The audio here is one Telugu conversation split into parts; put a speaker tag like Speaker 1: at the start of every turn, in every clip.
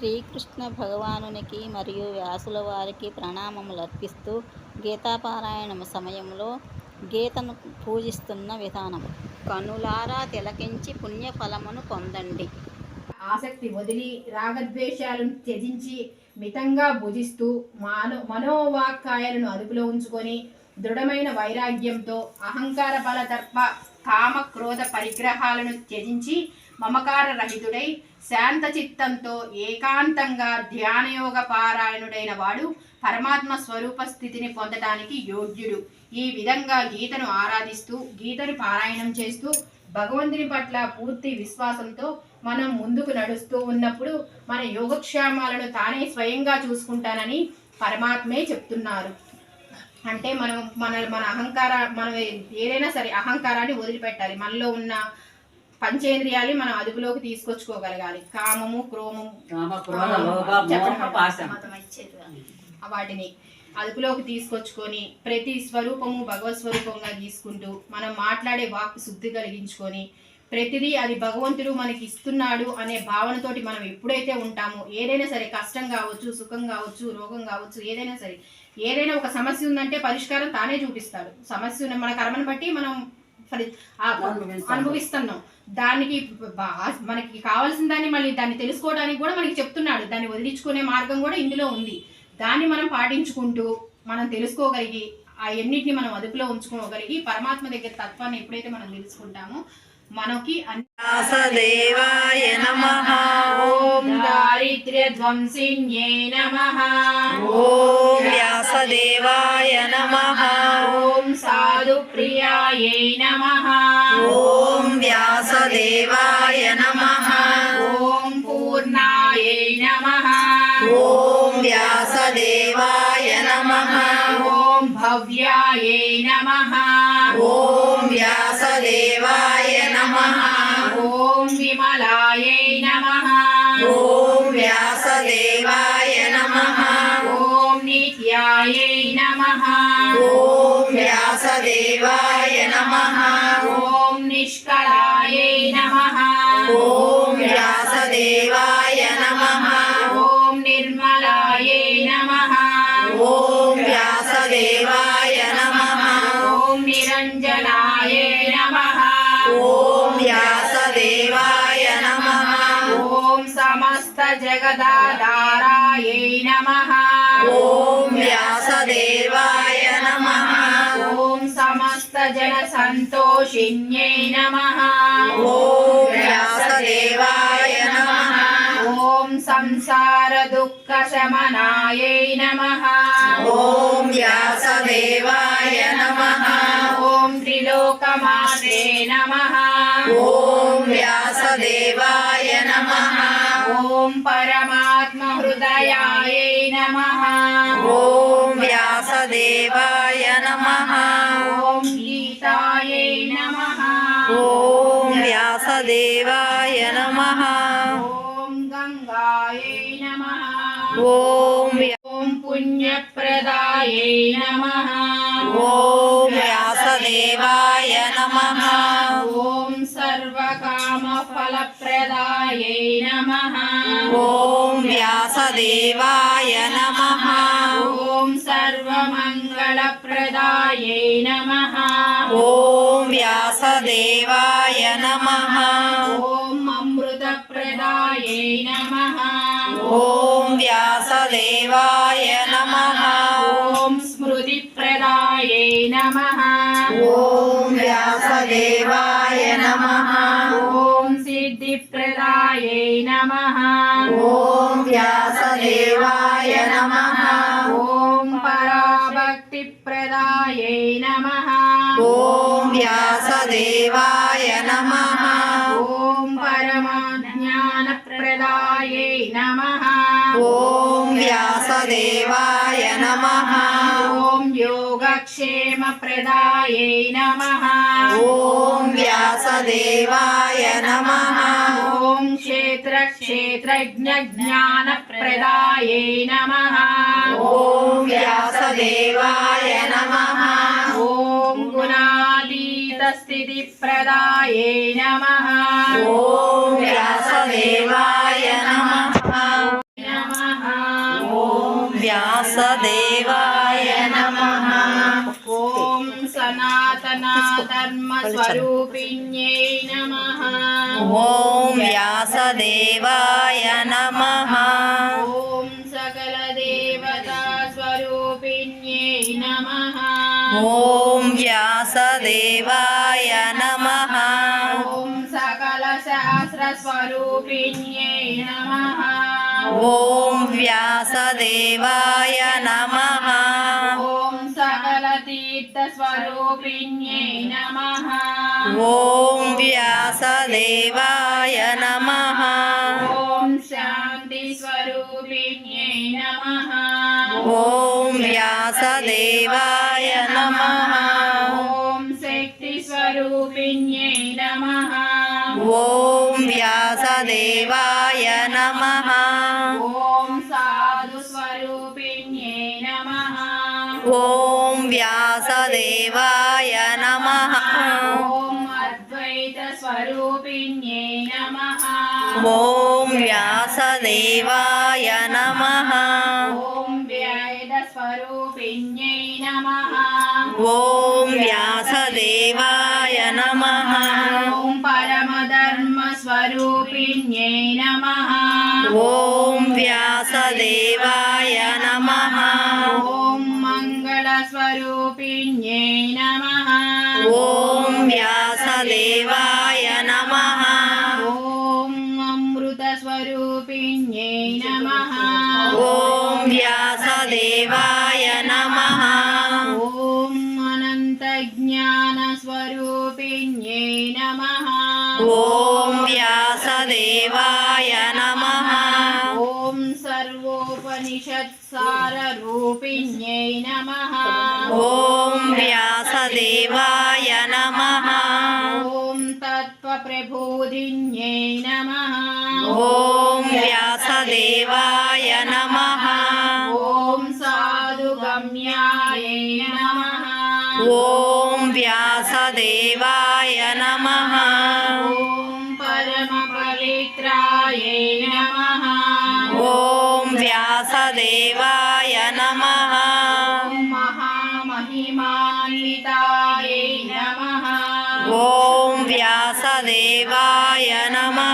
Speaker 1: శ్రీకృష్ణ భగవానునికి మరియు వ్యాసుల వారికి ప్రణామములు అర్పిస్తూ గీతాపారాయణం సమయంలో గీతను పూజిస్తున్న విధానం కనులారా తిలకించి పుణ్యఫలమును పొందండి.
Speaker 2: ఆసక్తి వదిలి రాగద్వేషాలను త్యజించి మితంగా భుజిస్తూ మానో మనోవాక్కాయలను అదుపులో ఉంచుకొని దృఢమైన వైరాగ్యంతో అహంకార బల కామ క్రోధ పరిగ్రహాలను త్యజించి మమకార రహితుడై శాంత చిత్తంతో ఏకాంతంగా ధ్యానయోగ పారాయణుడైన వాడు పరమాత్మ స్వరూప స్థితిని పొందటానికి యోగ్యుడు. ఈ విధంగా గీతను ఆరాధిస్తూ గీతను పారాయణం చేస్తూ భగవంతుని పట్ల పూర్తి విశ్వాసంతో మనం ముందుకు నడుస్తూ ఉన్నప్పుడు మన యోగక్షేమాలను తానే స్వయంగా చూసుకుంటానని పరమాత్మే చెప్తున్నారు. అంటే మనం మన మన అహంకార మనం ఏదైనా సరే అహంకారాన్ని వదిలిపెట్టాలి. మనలో ఉన్న పంచేంద్రియాలు మనం అదుపులోకి తీసుకొచ్చుకోగలగాలి. కామము క్రోమము. వాటిని అదుపులోకి తీసుకొచ్చుకొని ప్రతి స్వరూపము భగవత్ స్వరూపంగా తీసుకుంటూ మనం మాట్లాడే వాక్ శుద్ధి కలిగించుకొని ప్రతిదీ అది భగవంతుడు మనకి ఇస్తున్నాడు అనే భావనతోటి మనం ఎప్పుడైతే ఉంటామో ఏదైనా సరే కష్టం కావచ్చు సుఖం కావచ్చు రోగం కావచ్చు ఏదైనా సరే ఏదైనా ఒక సమస్య ఉందంటే పరిష్కారం తానే చూపిస్తాడు. సమస్య మన కర్మను బట్టి మనం ఫలి-. అనుభవిస్తున్నాం. దానికి మనకి కావాల్సిన దాన్ని మళ్ళీ దాన్ని తెలుసుకోవడానికి కూడా మనకి చెప్తున్నాడు. దాన్ని వదిలించుకునే మార్గం కూడా ఇందులో ఉంది. దాన్ని మనం పాటించుకుంటూ మనం తెలుసుకోగలిగి ఆ ఎన్నిటిని మనం అదుపులో ఉంచుకోగలిగి పరమాత్మ దగ్గర తత్వాన్ని ఎప్పుడైతే మనం తెలుసుకుంటామో మనకి అన్ని
Speaker 3: వ్యాసదేవాయ నమః
Speaker 2: ఓం దారిద్ర్య ధ్వంసిన్యే నమః
Speaker 3: ఓం వ్యాసదేవాయ నమః
Speaker 2: ఓం సాధు ప్రియాయే నమః
Speaker 3: ఓం వ్యాసదేవాయ నమః
Speaker 2: ఓం పూర్ణాయే నమః
Speaker 3: ఓం వ్యాసదేవాయ నమః
Speaker 2: ఓం భవ్యాయే నమః
Speaker 3: ఓం వ్యాసదేవాయ నమః
Speaker 2: ఓం విమలాయే నమః.
Speaker 3: ఓం వ్యాసదేవాయ నమః.
Speaker 2: ఓం నిత్యాయే నమః.
Speaker 3: ఓం వ్యాసదేవాయ నమః.
Speaker 2: ఓం నిష్కళాయే నమః.
Speaker 3: ఓం వ్యాసదేవాయ నమః.
Speaker 2: ఓం నిర్మలాయే నమః.
Speaker 3: ఓం వ్యాసదేవాయ నమః.
Speaker 2: ఓం నిరంజనాయే నమః.
Speaker 3: ఓం
Speaker 2: జగదాధారాయే నమః
Speaker 3: ఓం వ్యాసదేవాయ నమః
Speaker 2: ఓం సమస్త జన సంతోషిన్యై నమః
Speaker 3: ఓం వ్యాసదేవాయ నమః
Speaker 2: ఓం సంసార దుఃఖ శమనాయై నమః
Speaker 3: ఓం వ్యాసదేవాయ నమః
Speaker 2: ఓం పరమాత్మ హృదయాయై నమః
Speaker 3: ఓం వ్యాసదేవాయ నమః
Speaker 2: ఓం గీతాయై నమః
Speaker 3: ఓం వ్యాసదేవాయ నమః
Speaker 2: ఓం గంగాయై నమః
Speaker 3: ఓం వ్య-
Speaker 2: ఓం
Speaker 3: ఓం వ్యాసదేవాయ నమః.
Speaker 2: ఓం సర్వమంగళప్రదాయై నమః.
Speaker 3: ఓం వ్యాసదేవాయ నమః.
Speaker 2: ఓం అమృతప్రదాయై నమః.
Speaker 3: ఓం వ్యాసదేవాయ నమః.
Speaker 2: ఓం స్మృతిప్రదాయై నమః.
Speaker 3: ఓం వ్యాసదేవాయ నమః.
Speaker 2: ఓం సిద్ధిప్రదాయై నమః.
Speaker 3: ఓం వ్యాసదేవాయ నమః.
Speaker 2: ఓం పరాభక్తిప్రదాయై నమః.
Speaker 3: ఓం వ్యాసదేవాయ నమః.
Speaker 2: ఓం పరమాజ్ఞానప్రదాయై నమః.
Speaker 3: ఓం వ్యాసదేవాయ నమః.
Speaker 2: ఓం యోగక్షేమప్రదాయై నమః
Speaker 3: ఓం వ్యాసదేవాయ నమః
Speaker 2: ఓం క్షేత్రక్షేత్రజ్ఞానప్రదాయై నమః
Speaker 3: ఓం వ్యాసదేవాయ నమః
Speaker 2: ఓం గుణాతీతస్థితిప్రదాయై నమః
Speaker 3: ఓం వ్యాసదేవాయ నమః వ్యాసదేవాయ
Speaker 2: ధర్మ స్వరూపిణ్యై నమః
Speaker 3: ఓం వ్యాసదేవాయ నమః
Speaker 2: ఓం సకల దేవతా స్వరూపిణ్యై నమః
Speaker 3: ఓం వ్యాసదేవాయ నమః
Speaker 2: ఓం సకల శాస్త్ర స్వరూపిణ్యై తీర్థ స్వరూపిణ్యై నమః
Speaker 3: ఓం వ్యాసదేవాయ నమః
Speaker 2: ఓం శాంతి స్వరూపిణ్యై నమః
Speaker 3: ఓం వ్యాసదేవాయ నమః
Speaker 2: ఓం శక్తి స్వరూపిణ్యై నమః
Speaker 3: వ్యాసదేవాయ నమః
Speaker 2: ఓం అద్వైత స్వరూపిణ్యై నమః
Speaker 3: ఓం వ్యాసదేవాయ నమః
Speaker 2: ఓం వేద స్వరూపిణ్యై నమః
Speaker 3: ఓం వ్యాసదేవాయ నమః
Speaker 2: ఓం పరమధర్మ స్వరూపిణ్యై నమః
Speaker 3: ఓం వ్యాసదేవాయ
Speaker 2: ఓం
Speaker 3: వ్యాసదేవాయ నమః.
Speaker 2: ఓం తత్వప్రబోధిన్యై నమః.
Speaker 3: ఓం వ్యాసదేవాయ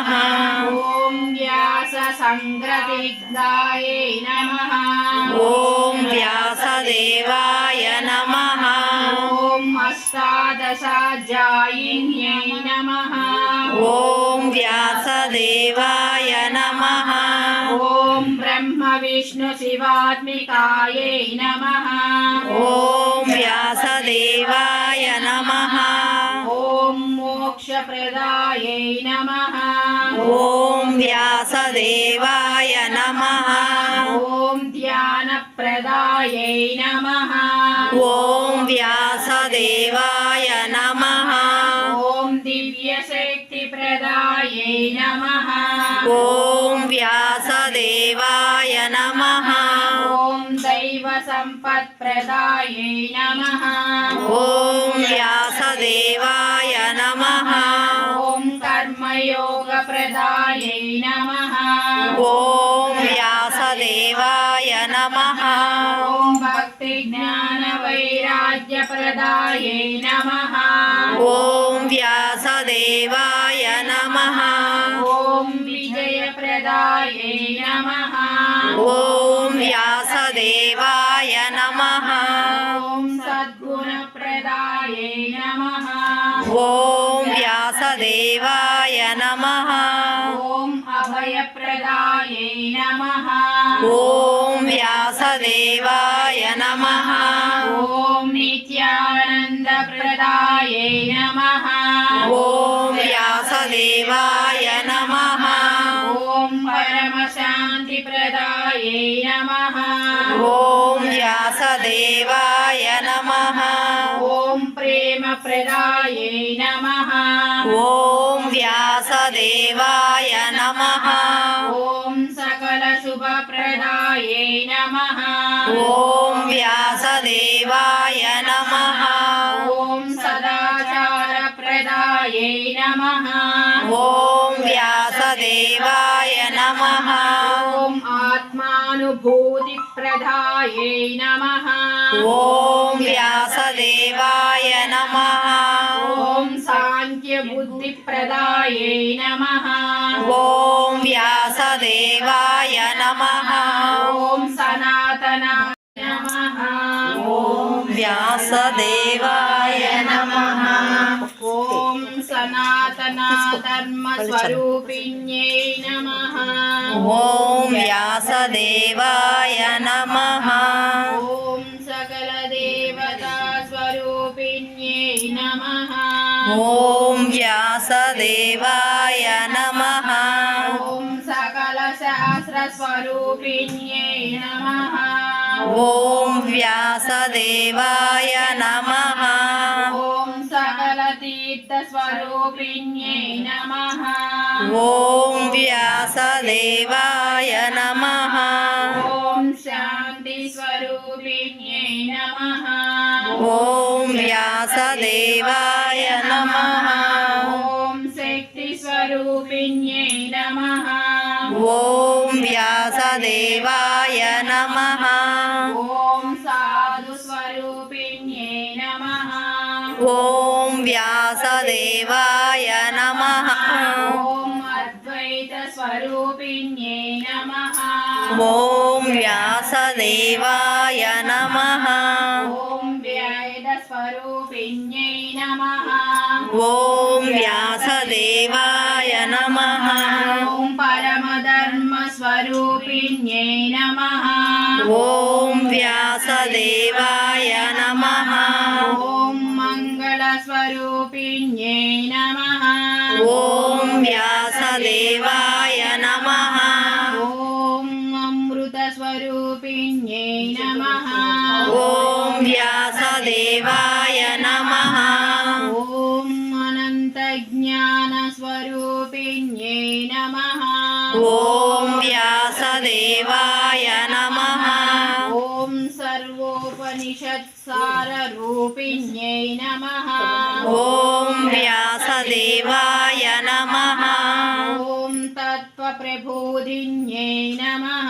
Speaker 3: నమః
Speaker 2: ఓం వ్యాస సంగ్రదిగ్ధాయై నమః
Speaker 3: ఓం వ్యాసదేవాయ నమః
Speaker 2: ఓం అష్టాదశాధ్యాయిన్యై నమః
Speaker 3: ఓం వ్యాసదేవాయ నమః
Speaker 2: ఓం బ్రహ్మ విష్ణు శివాత్మికాయై మోక్షప్రదాయై నమః.
Speaker 3: ఓం వ్యాసదేవాయ నమః.
Speaker 2: ఓం ధ్యానప్రదాయై నమః.
Speaker 3: ఓం వ్యాసదేవాయ నమః.
Speaker 2: ఓం దివ్యశక్తిప్రదాయై నమః.
Speaker 3: ఓం వ్యాసదేవాయ నమః.
Speaker 2: ఓం దైవ సంపత్ప్రదాయై నమః.
Speaker 3: ఓం
Speaker 2: ఓం
Speaker 3: వ్యాసదేవాయ నమః
Speaker 2: ఓం భక్తి జ్ఞాన వైరాగ్యప్రదాయై నమః
Speaker 3: ఓం వ్యాసదేవాయ నమః
Speaker 2: ఓం విజయప్రదాయై నమః
Speaker 3: ఓం వ్యాసదేవాయ నమః
Speaker 2: ఓం సద్గుణప్రదాయై నమః
Speaker 3: ఓం
Speaker 2: ఓం
Speaker 3: వ్యాసదేవాయ నమః।
Speaker 2: ఓం నిత్యానందప్రదాయై నమః।
Speaker 3: ఓం వ్యాసదేవాయ నమః।
Speaker 2: ఓం పరమశాంతిప్రదాయై నమః।
Speaker 3: ఓం వ్యాసదేవాయ నమః।
Speaker 2: ఓం ప్రేమప్రదాయై నమః।
Speaker 3: ఓం వ్యాసదేవాయ నమః।
Speaker 2: ఓం సకల नमः
Speaker 3: ॐ व्यासदेवाय नमः
Speaker 2: ॐ सदाचारप्रदायै नमः
Speaker 3: ॐ व्यासदेवाय नमः
Speaker 2: ॐ आत्मानुभूतिप्रदायै नमः
Speaker 3: ॐ व्यासदेवाय नमः
Speaker 2: साङ्ख्यबुद्धिप्रदायै नमः
Speaker 3: ॐ व्यासदेवाय नमः
Speaker 2: ॐ सनातनाय नमः
Speaker 3: ॐ व्यासदेवाय नमः
Speaker 2: ॐ सनातनाधर्मस्वरूपिण्यै नमः
Speaker 3: ॐ व्यासदेवाय नमः
Speaker 2: ఓం వ్యాసదేవాయ నమ.
Speaker 3: ఓం సకల శాస్త్ర
Speaker 2: స్వరూపిణ్యే నమ. ఓం
Speaker 3: వ్యాసదేవాయ నమ. ఓం
Speaker 2: సకల తీర్థ స్వరూపిణ్యే
Speaker 3: ఓం వ్యాసదేవాయ నమ.
Speaker 2: శాంతి స్వరూపిణ్యే ఓం
Speaker 3: వ్యాసదేవాయ నమ. ఓం
Speaker 2: శక్తి స్వరూపిణ్యై నమ.
Speaker 3: ఓం వ్యాసదేవాయ నమ.
Speaker 2: ఓం సాధు వ్యాసదేవాయ
Speaker 3: నమ. ఓం వ్యాసదేవాయ
Speaker 2: నమ. ఓం వ్యాసదేవాయ
Speaker 3: నమ. ఓం పరమధర్మ
Speaker 2: స్వరూపిణ్యై నమ. ఓం
Speaker 3: వ్యాసదేవాయ నమ. ఓం
Speaker 2: మంగళ స్వరూపిణ్యై నమ.
Speaker 3: ఓం व्यासदेवाय नमः
Speaker 2: ॐ तत्त्वप्रबोधिन्यै नमः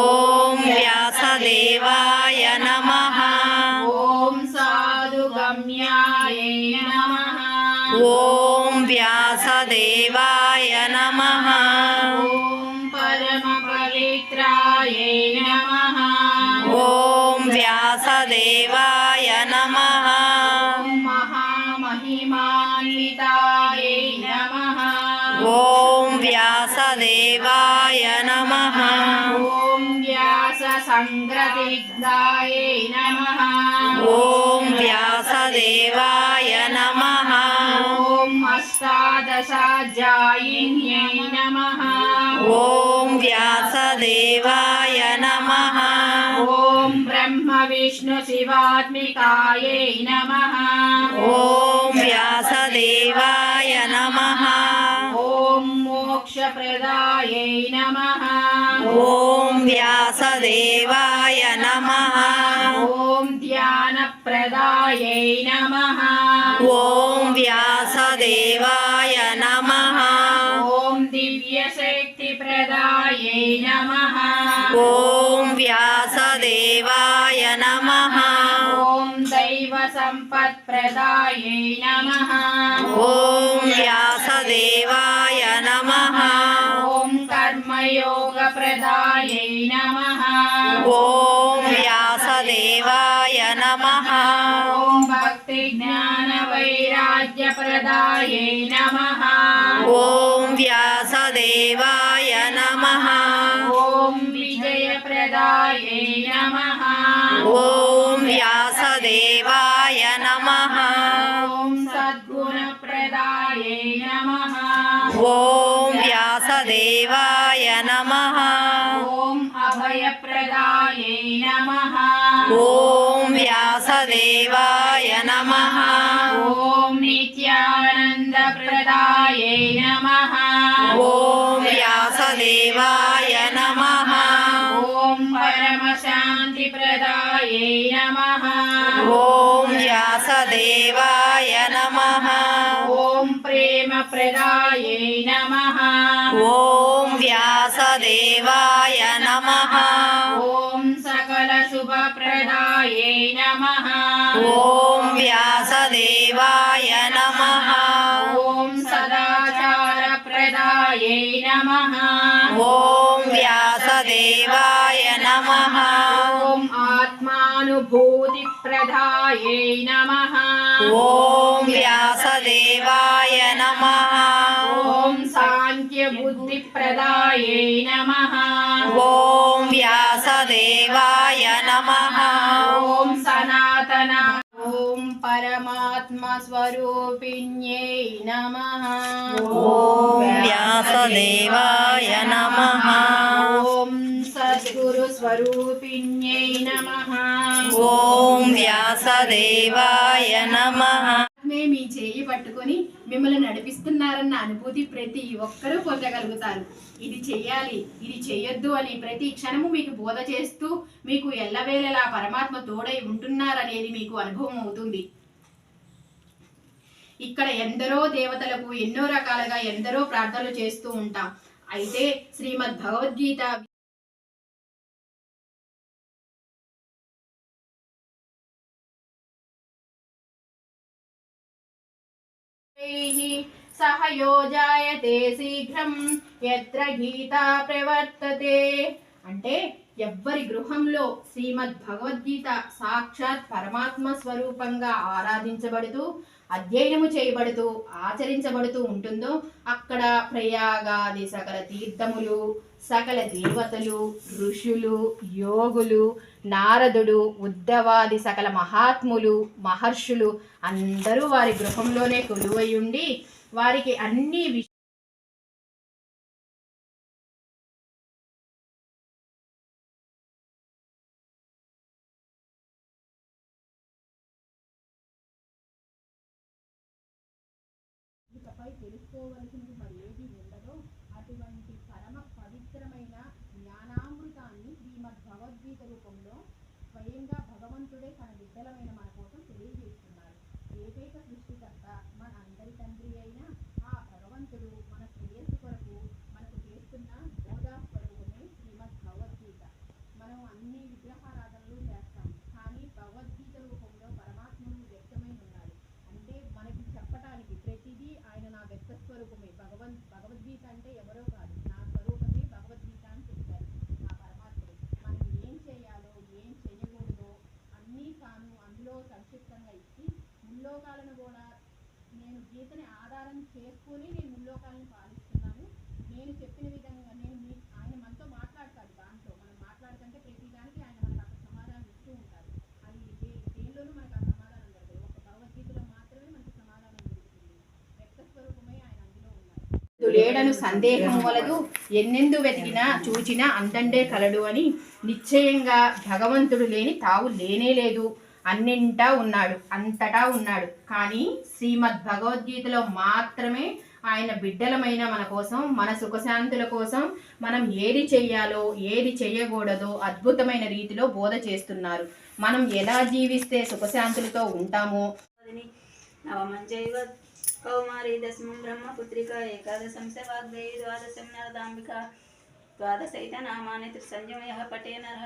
Speaker 3: ॐ व्यासदेवाय नमः
Speaker 2: ॐ साधुगम्यायै नमः
Speaker 3: ॐ
Speaker 2: व्याससङ्ग्रदिग्धायै नमः।
Speaker 3: ॐ व्यासदेवाय नमः।
Speaker 2: ॐ अष्टादशाध्यायिन्यै नमः।
Speaker 3: ॐ व्यासदेवाय नमः।
Speaker 2: ॐ ब्रह्मविष्णुशिवात्मिकायै नमः।
Speaker 3: ॐ व्यासदेवाय नमः।
Speaker 2: ॐ मोक्षप्रदायै नमः।
Speaker 3: ఓం వ్యాసదేవాయ నమ.
Speaker 2: ఓం ధ్యానప్రదాయై నమ.
Speaker 3: ఓం వ్యాసదేవాయ నమ.
Speaker 2: ఓం దివ్యశక్తిప్రదాయై నమ.
Speaker 3: ఓం వ్యాసదేవాయ నమ.
Speaker 2: ఓం దైవసంపత్ప్రదాయై నమ.
Speaker 3: ఓం వ్యాసదేవాయ నమ.
Speaker 2: ఓం కర్మయో कर्मयोगप्रदायै नमः
Speaker 3: ॐ व्यासदेवाय नमः
Speaker 2: ॐ भक्तिज्ञानवैराग्यप्रदायै नमः
Speaker 3: ॐ व्यासदेवाय नमः
Speaker 2: ॐ विजयप्रदायै नमः
Speaker 3: ॐ व्यासदेवाय नमः
Speaker 2: ॐ सद्गुणप्रदायै नमः
Speaker 3: ॐ व्यासदेवाय
Speaker 2: ॐ
Speaker 3: व्यासदेवाय नमः
Speaker 2: ॐ नित्यानन्दप्रदायै नमः
Speaker 3: ॐ व्यासदेवाय नमः
Speaker 2: ॐ परमशान्तिप्रदायै नमः
Speaker 3: ॐ व्यासदेवाय नमः
Speaker 2: ॐ प्रेमप्रदायै नमः
Speaker 3: ॐ व्यासदेवाय नमः
Speaker 2: ప్రదాయై నమః
Speaker 3: ఓం వ్యాసదేవాయ నమః
Speaker 2: ఓం సదాచార ప్రదాయై నమః
Speaker 3: ఓం వ్యాసదేవాయ నమః
Speaker 2: ఓం ఆత్మానుభూతి ప్రదాయై సాంఖ్య బుద్ధి ప్రదాయై నమః.
Speaker 3: ఓం వ్యాసదేవాయ నమః.
Speaker 2: ఓం సనాతన ఓం పరమాత్మ స్వరూపిణ్యై నమః.
Speaker 3: ఓం వ్యాసదేవాయ నమః.
Speaker 2: ఓం సద్గురు స్వరూపిణ్యై నమః.
Speaker 3: ఓం వ్యాసదేవాయ నమః.
Speaker 2: ఆత్మే మీ చేయి పట్టుకొని మిమ్మల్ని నడిపిస్తున్నారన్న అనుభూతి ప్రతి ఒక్కరూ పొందగలుగుతారు. ఇది చెయ్యాలి ఇది చెయ్యొద్దు అని ప్రతి క్షణము మీకు బోధ చేస్తూ మీకు ఎల్లవేళలా పరమాత్మ తోడై ఉంటున్నారనేది మీకు అనుభవం అవుతుంది. ఇక్కడ ఎందరో దేవతలకు ఎన్నో రకాలుగా ఎందరో ప్రార్థనలు చేస్తూ ఉంటాం. అయితే శ్రీమద్ భగవద్గీత సహ యోజాయతే శీఘ్రం ఎత్ర గీత ప్రవర్తతే అంటే ఎవ్వరి గృహంలో శ్రీమద్ భగవద్గీత సాక్షాత్ పరమాత్మ స్వరూపంగా ఆరాధించబడుతూ అధ్యయనము చేయబడుతూ ఆచరించబడుతూ ఉంటుందో అక్కడ ప్రయాగాది సకల తీర్థములు సకల దేవతలు ఋషులు యోగులు నారదుడు ఉద్దవాది సకల మహాత్ములు మహర్షులు అందరూ వారి గృహంలోనే కొలువై ఉండి వారికి అన్ని విష తెలుసుకోవలసినది మరి ఏది ఉండదో అటువంటి పరమ పవిత్రమైన జ్ఞానామృతాన్ని శ్రీమద్ భగవద్గీత రూపంలో స్వయంగా భగవంతుడే తన బిడ్డలమైన మన కోసం తెలియజేస్తున్నారు ఏకైక సృష్టికర్త మన అందరి తండ్రి అయిన ఆ భగవంతుడు మన శ్రేయస్సు కొరకు మనకు చేస్తున్న బోధా స్వరూపమే శ్రీమద్ భగవద్గీత మనం అన్ని విగ్రహారాధనలు చేస్తాం కానీ భగవద్గీత రూపంలో పరమాత్ముడు వ్యక్తమై ఉన్నాడు అంటే మనకి చెప్పటానికి ప్రతిదీ ఆయన నా వ్యక్త స్వరూపమే భగవన్ భగవద్గీత అంటే ఎవరో కాదు నా స్వరూపమే భగవద్గీత అని చెప్పారు ఆ పరమాత్ముడు మనకి ఏం చేయాలో ఏం చేయకూడదో అన్నీ తాను అందులో సంక్షిప్తంగా ఇచ్చి ముల్లోకాలను కూడా నేను గీతని ఆధారం చేసుకుని నేను ముల్లోకాలను పాలిస్తున్నాను. నేను చెప్పిన విధంగా నేను మీ ఆయన మనతో మాట్లాడతాడు దాంట్లో. మనం మాట్లాడుతుంటే ప్రతి దానికి ఆయన మనకు అక్కడ సమాధానం ఇస్తూ ఉంటారు అది దేనిలోనూ మనకు ఆ సమాధానం దొరకదు ఒక భగవద్గీతలో మాత్రమే మనకు సమాధానం దొరుకుతుంది. వ్యక్త స్వరూపమై ఆయన అందులో ఉన్నారు లేడను సందేహం వలదు ఎన్నెందు వెతికినా చూచినా అందండే కలడు అని నిశ్చయంగా భగవంతుడు లేని తావు లేనే లేదు. అన్నింటా ఉన్నాడు అంతటా ఉన్నాడు. కానీ శ్రీమద్ భగవద్గీతలో మాత్రమే ఆయన బిడ్డలమైన మన కోసం మన సుఖశాంతుల కోసం మనం ఏది చెయ్యాలో ఏది చెయ్యకూడదో అద్భుతమైన రీతిలో బోధ చేస్తున్నారు. మనం ఎలా జీవిస్తే సుఖశాంతులతో ఉంటామో?
Speaker 1: కౌమారి దశమం బ్రహ్మపుత్రిక ఏకాదశం స వాగ్దేవి ద్వాదశం నరదాంబిక द्वादशैतनामानि त्रिसंयम यः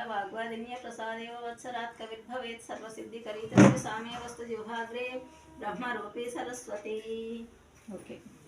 Speaker 1: वाग्वादिन्यप्रसादेव वत्सरात् कविर्भवेत् सामे वस्तु जिह्वाग्रे सरस्वती ओके
Speaker 2: okay.